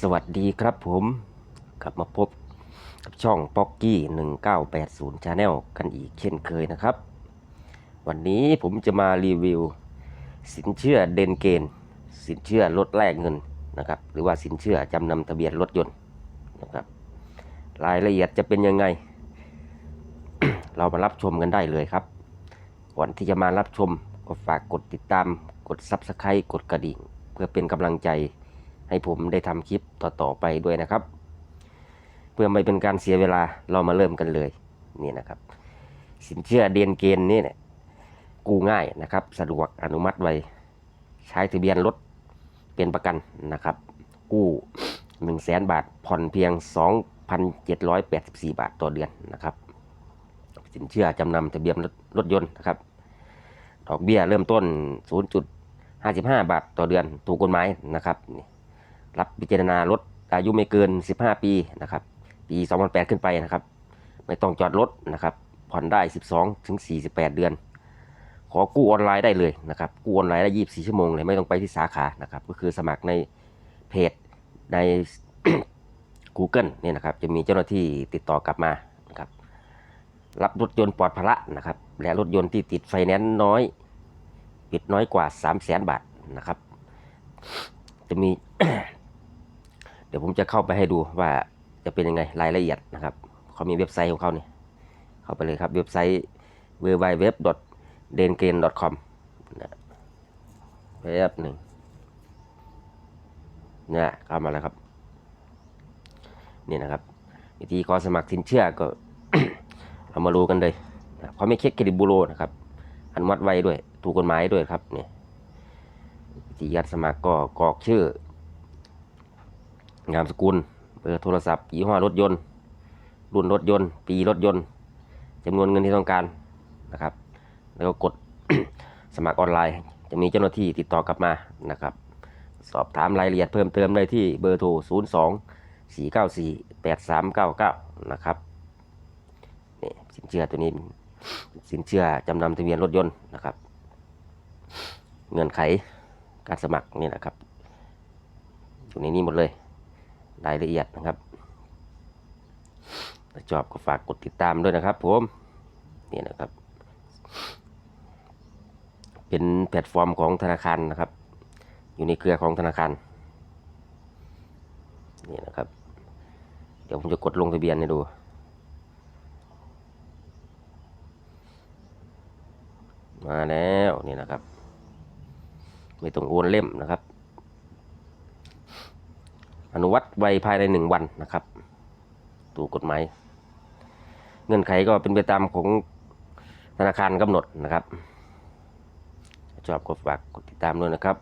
สวัสดีครับผมกลับมาพบกับช่องป๊อกกี้1980 Channel กันอีกเช่นเคยนะครับ วันนี้ผมจะมารีวิว สินเชื่อเดนเกนสินเชื่อลดแลกเงินนะครับ หรือว่าสินเชื่อจำนำทะเบียนรถยนต์นะครับ รายละเอียดจะเป็นยังไง เรามารับชมกันได้เลยครับ ก่อนที่จะมารับชมก็ฝากกดติดตามกด Subscribe กดกระดิ่ง เพื่อเป็นกำลังใจ ให้ผมได้ทำคลิปต่อๆไปด้วยนะครับ เพื่อไม่เป็นการเสียเวลาเรามาเริ่มกันเลยนี่นะครับ สินเชื่อเดียนเกณฑ์นี่เนี่ยกู้ง่ายนะครับ สะดวกอนุมัติไวใช้ทะเบียนรถเป็นประกันนะครับ กู้1 0 0 0 0แสนบาทผ่อนเพียง 2,784 บาทต่อเดือนนะครับสินเชื่อจำนำทะเบียนรถรถยนต์นะครับ ดอกเบี้ยเริ่มต้น 0.55 บาทต่อเดือนถูกกฎหมายนะครับนี่ รับพิจารณารถอายุไม่เกิน 15 ปีนะครับ ปี 2008 ขึ้นไปนะครับ ไม่ต้องจอดรถนะครับ ผ่อนได้ 12 ถึง 48 เดือน ขอกู้ออนไลน์ได้เลยนะครับ กู้ออนไลน์ได้ 24 ชั่วโมงเลย ไม่ต้องไปที่สาขานะครับ ก็คือสมัครในเพจใน Google เนี่ยนะครับ จะมีเจ้าหน้าที่ติดต่อกลับมานะครับ รับรถยนต์ปลอดภาระนะครับ และรถยนต์ที่ติดไฟแนนซ์น้อย ปิดน้อยกว่า 3 0 0แสนบาทนะครับ จะมี ดี๋ยวผมจะเข้าไปให้ดูว่าจะเป็นยังไงรายละเอียดนะครับเขามีเว็บไซต์ของเขาเนี่ยเข้าไปเลยครับเว็บไซต์ w w w d e n g a i n c o m นะแป๊บหนึ่งเนี่ยเข้ามาแล้วครับ นี่นะครับ วิธีขอสมัครสินเชื่อก็เรามาดูกันเลยนะเขาไม่เช็คเครดิตบูโรนะครับอนุมัติไว้ด้วย ถูกกฎหมายด้วยครับเนี่ยวิธีการสมัครก็กรอกชื่อ นามสกุลเบอร์โทรศัพท์ยี่ห้อรถยนต์ รุ่นรถยนต์ ปีรถยนต์จำนวนเงินที่ต้องการนะครับ แล้วก็กดสมัครออนไลน์ จะมีเจ้าหน้าที่ติดต่อกลับมานะครับ สอบถามรายละเอียดเพิ่มเติมได้ที่เบอร์โทร 0 2 4 9 4 8 3 9 9 นะครับนี่สินเชื่อตัวนี้สินเชื่อจำนำทะเบียนรถยนต์นะครับ เงื่อนไขการสมัครนี่นะครับอยู่ในนี้หมดเลย รายละเอียดนะครับถ้าชอบก็ฝากกดติดตามด้วยนะครับผมนี่นะครับ เป็นแพลตฟอร์มของธนาคารนะครับ อยู่ในเครือของธนาคารนี่นะครับ เดี๋ยวผมจะกดลงทะเบียนให้ดูมาแล้วนี่นะครับ ไม่ต้องโอนเล่มนะครับ อนุวัตไวภายในหนึ่งวันนะครับถูกกฎหมาย เงื่อนไขก็เป็นไปตามของธนาคารกำหนดนะครับชอบก็ฝากกดติดตามด้วยนะครับ